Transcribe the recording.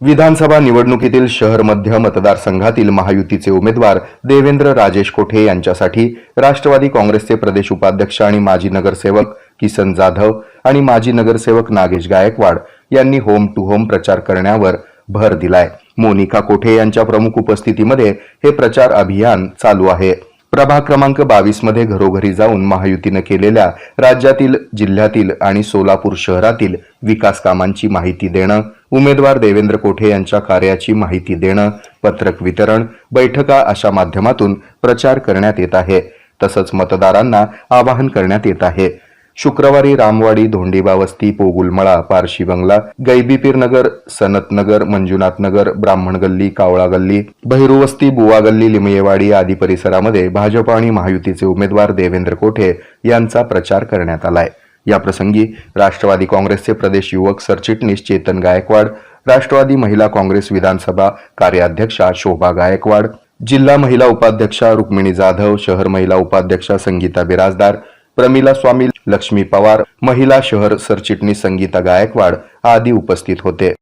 विधानसभा निवडणुकीतील शहर मध्य मतदारसंघातील महायुतीचे उमेदवार देवेंद्र राजेश कोठे यांच्यासाठी राष्ट्रवादी काँग्रेसचे प्रदेश उपाध्यक्ष आणि माजी नगरसेवक किसन जाधव आणि माजी नगरसेवक नागेश गायकवाड यांनी होम टू होम प्रचार करण्यावर भर दिलाय. मोनिका कोठे यांच्या प्रमुख उपस्थितीमध्ये हे प्रचार अभियान चालू आहे. प्रभाग क्रमांक बावीसमध्ये घरोघरी जाऊन महायुतीनं केलेल्या राज्यातील जिल्ह्यातील आणि सोलापूर शहरातील विकास कामांची माहिती देणं उमेदवार देवेंद्र कोठे यांच्या कार्याची माहिती देणं पत्रक वितरण बैठका अशा माध्यमातून प्रचार करण्यात येत आहे. तसंच मतदारांना आवाहन करण्यात येत आहे. शुक्रवारी रामवाडी धोंडीबा वस्ती पोगुलमळा पारशी बंगला गैबीपीर नगर सनत नगर मंजुनाथ नगर ब्राह्मण गल्ली कावळा गल्ली बहिरुवस्ती बुवा गल्ली लिमयेवाडी आदी परिसरामध्ये भाजप आणि महायुतीचे उमेदवार देवेंद्र कोठे यांचा प्रचार करण्यात आलाय. याप्रसंगी राष्ट्रवादी काँग्रेसचे प्रदेश युवक सरचिटणीस चेतन गायकवाड राष्ट्रवादी महिला काँग्रेस विधानसभा कार्याध्यक्षा शोभा गायकवाड जिल्हा महिला उपाध्यक्षा रुक्मिणी जाधव शहर महिला उपाध्यक्षा संगीता बिराजदार प्रमिला स्वामी लक्ष्मी पवार महिला शहर सरचिटणीस संगीता गायकवाड आदी उपस्थित होते.